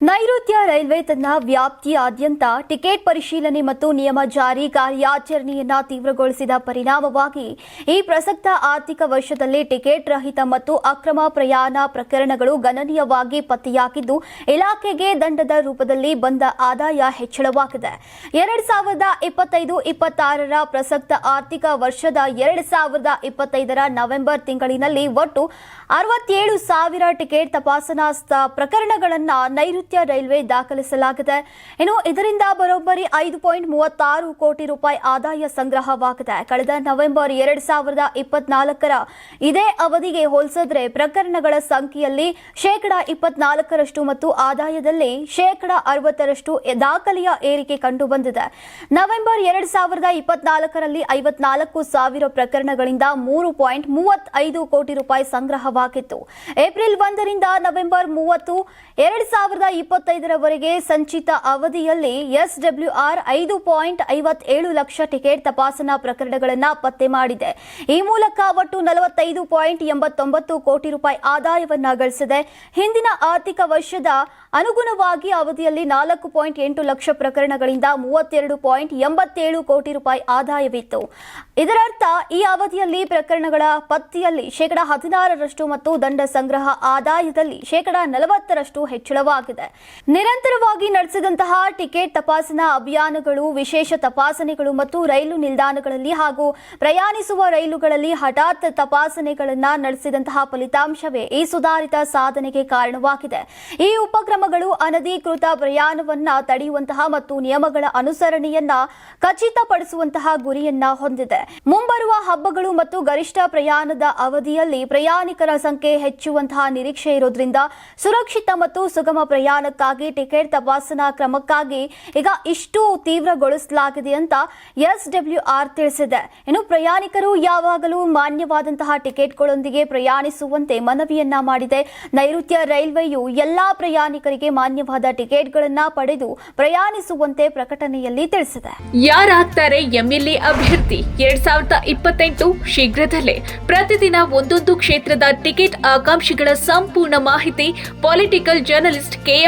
ನೈಋತ್ಯ ರೈಲ್ವೆ ತನ್ನ ವ್ಯಾಪ್ತಿಯಾದ್ಯಂತ ಟಿಕೆಟ್ ಪರಿಶೀಲನೆ ಮತ್ತು ನಿಯಮ ಜಾರಿ ಕಾರ್ಯಾಚರಣೆಯನ್ನ ತೀವ್ರಗೊಳಿಸಿದ ಪರಿಣಾಮವಾಗಿ ಈ ಪ್ರಸಕ್ತ ಆರ್ಥಿಕ ವರ್ಷದಲ್ಲಿ ಟಿಕೆಟ್ ರಹಿತ ಮತ್ತು ಅಕ್ರಮ ಪ್ರಯಾಣ ಪ್ರಕರಣಗಳು ಗಣನೀಯವಾಗಿ ಪತ್ತೆಯಾಗಿದ್ದು, ಇಲಾಖೆಗೆ ದಂಡದ ರೂಪದಲ್ಲಿ ಬಂದ ಆದಾಯ ಹೆಚ್ಚಳವಾಗಿದೆ. ಎರಡ್ ಸಾವಿರದ ಇಪ್ಪತ್ತೈದು ಇಪ್ಪತ್ತಾರರ ಪ್ರಸಕ್ತ ಆರ್ಥಿಕ ವರ್ಷದ ಎರಡ್ ಸಾವಿರದ ಇಪ್ಪತ್ತೈದರ ನವೆಂಬರ್ ತಿಂಗಳಿನಲ್ಲಿ ಒಟ್ಟು ಅರವತ್ತೇಳು ಸಾವಿರ ಟಿಕೆಟ್ ತಪಾಸಣಾ ಪ್ರಕರಣಗಳನ್ನು ನೈಋತ್ಯ ರೈಲ್ವೆ ದಾಖಲಿಸಲಾಗಿದೆ. ಇನ್ನು ಇದರಿಂದ ಬರೋಬ್ಬರಿ ಐದು ಪಾಯಿಂಟ್ ಮೂವತ್ತಾರು ಕೋಟಿ ರೂಪಾಯಿ ಆದಾಯ ಸಂಗ್ರಹವಾಗಿದೆ. ಕಳೆದ ನವೆಂಬರ್ ಎರಡ್ ಸಾವಿರದ ಇಪ್ಪತ್ನಾಲ್ಕರ ಇದೇ ಅವಧಿಗೆ ಹೋಲಿಸಿದ್ರೆ ಪ್ರಕರಣಗಳ ಸಂಖ್ಯೆಯಲ್ಲಿ ಶೇಕಡ ಇಪ್ಪತ್ನಾಲ್ಕರಷ್ಟು ಮತ್ತು ಆದಾಯದಲ್ಲಿ ಶೇಕಡ ಅರವತ್ತರಷ್ಟು ದಾಖಲೆಯ ಏರಿಕೆ ಕಂಡುಬಂದಿದೆ. ನವೆಂಬರ್ ಎರಡ್ ಸಾವಿರದ ಇಪ್ಪತ್ನಾಲ್ಕರಲ್ಲಿ ಐವತ್ನಾಲ್ಕು ಸಾವಿರ ಪ್ರಕರಣಗಳಿಂದ ಮೂರು ಪಾಯಿಂಟ್ ಮೂವತ್ತೈದು ಕೋಟಿ ರೂಪಾಯಿ ಸಂಗ್ರಹವಾಗಿತ್ತು. ಏಪ್ರಿಲ್ ಒಂದರಿಂದ ನವೆಂಬರ್ ಮೂವತ್ತು ಎರಡ್ ಸಾವಿರದ ಇಪ್ಪತ್ತೈದರವರೆಗೆ ಸಂಚಿತ ಅವಧಿಯಲ್ಲಿ ಎಸ್ಡಬ್ಲ್ಯೂಆರ್ ಐದು ಪಾಯಿಂಟ್ ಐವತ್ತೇಳು ಲಕ್ಷ ಟಿಕೆಟ್ ತಪಾಸಣಾ ಪ್ರಕರಣಗಳನ್ನು ಪತ್ತೆ ಮಾಡಿದೆ. ಈ ಮೂಲಕ ಒಟ್ಟು ನಲವತ್ತೈದು ಪಾಯಿಂಟ್ ಎಂಬತ್ತೊಂಬತ್ತು ಕೋಟಿ ರೂಪಾಯಿ ಆದಾಯವನ್ನು ಗಳಿಸಿದೆ. ಹಿಂದಿನ ಆರ್ಥಿಕ ವರ್ಷದ ಅನುಗುಣವಾಗಿ ಅವಧಿಯಲ್ಲಿ ನಾಲ್ಕು ಪಾಯಿಂಟ್ ಎಂಟು ಲಕ್ಷ ಪ್ರಕರಣಗಳಿಂದ ಮೂವತ್ತೆರಡು ಪಾಯಿಂಟ್ ಎಂಬತ್ತೇಳು ಕೋಟಿ ರೂಪಾಯಿ ಆದಾಯವಿತ್ತು. ಇದರರ್ಥ, ಈ ಅವಧಿಯಲ್ಲಿ ಪ್ರಕರಣಗಳ ಪತ್ತೆಯಲ್ಲಿ ಶೇಕಡ ಹದಿನಾರರಷ್ಟು ಮತ್ತು ದಂಡ ಸಂಗ್ರಹ ಆದಾಯದಲ್ಲಿ ಶೇಕಡ ನಲವತ್ತರಷ್ಟು ಹೆಚ್ಚಳವಾಗಿದೆ. ನಿರಂತರವಾಗಿ ನಡೆಸಿದಂತಹ ಟಿಕೆಟ್ ತಪಾಸಣಾ ಅಭಿಯಾನಗಳು, ವಿಶೇಷ ತಪಾಸಣೆಗಳು ಮತ್ತು ರೈಲು ನಿಲ್ದಾಣಗಳಲ್ಲಿ ಹಾಗೂ ಪ್ರಯಾಣಿಸುವ ರೈಲುಗಳಲ್ಲಿ ಹಠಾತ್ ತಪಾಸಣೆಗಳನ್ನು ನಡೆಸಿದಂತಹ ಫಲಿತಾಂಶವೇ ಈ ಸುಧಾರಿತ ಸಾಧನೆಗೆ ಕಾರಣವಾಗಿದೆ. ಈ ಉಪಕ್ರಮಗಳು ಅನಧಿಕೃತ ಪ್ರಯಾಣವನ್ನ ತಡೆಯುವಂತಹ ಮತ್ತು ನಿಯಮಗಳ ಅನುಸರಣೆಯನ್ನ ಖಚಿತಪಡಿಸುವಂತಹ ಗುರಿಯನ್ನ ಹೊಂದಿದೆ. ಮುಂಬರುವ ಹಬ್ಬಗಳು ಮತ್ತು ಗರಿಷ್ಠ ಪ್ರಯಾಣದ ಅವಧಿಯಲ್ಲಿ ಪ್ರಯಾಣಿಕರ ಸಂಖ್ಯೆ ಹೆಚ್ಚುವಂತಹ ನಿರೀಕ್ಷೆ ಇರೋದ್ರಿಂದ ಸುರಕ್ಷಿತ ಮತ್ತು ಸುಗಮ ಪ್ರಯಾಣಕ್ಕಾಗಿ ಟಿಕೆಟ್ ತಪಾಸಣಾ ಕ್ರಮಕ್ಕಾಗಿ ಈಗ ಇಷ್ಟು ತೀವ್ರಗೊಳಿಸಲಾಗಿದೆ ಅಂತ ಎಸ್ಡಬ್ಲ್ಯೂಆರ್ ತಿಳಿಸಿದೆ. ಇನ್ನು ಪ್ರಯಾಣಿಕರು ಯಾವಾಗಲೂ ಮಾನ್ಯವಾದಂತಹ ಟಿಕೆಟ್ಗಳೊಂದಿಗೆ ಪ್ರಯಾಣಿಸುವಂತೆ ಮನವಿಯನ್ನ ಮಾಡಿದೆ. ನೈಋತ್ಯ ರೈಲ್ವೆಯು ಎಲ್ಲಾ ಪ್ರಯಾಣಿಕರಿಗೆ ಮಾನ್ಯವಾದ ಟಿಕೆಟ್ಗಳನ್ನ ಪಡೆದು ಪ್ರಯಾಣಿಸುವಂತೆ ಪ್ರಕಟಣೆಯಲ್ಲಿ ತಿಳಿಸಿದೆ. ಯಾರಾಗ್ತಾರೆ ಎಂಎಲ್ಎ ಅಭ್ಯರ್ಥಿ ಎರಡ್ ಸಾವಿರದ ಇಪ್ಪತ್ತೆಂಟು ಶೀಘ್ರದಲ್ಲೇ ಪ್ರತಿದಿನ ಒಂದೊಂದು ಕ್ಷೇತ್ರದ ಟಿಕೆಟ್ ಆಕಾಂಕ್ಷಿಗಳ ಸಂಪೂರ್ಣ ಮಾಹಿತಿ ಪೊಲಿಟಿಕಲ್ ಜರ್ನಲಿಸ್ಟ್ ಕೆಎಂ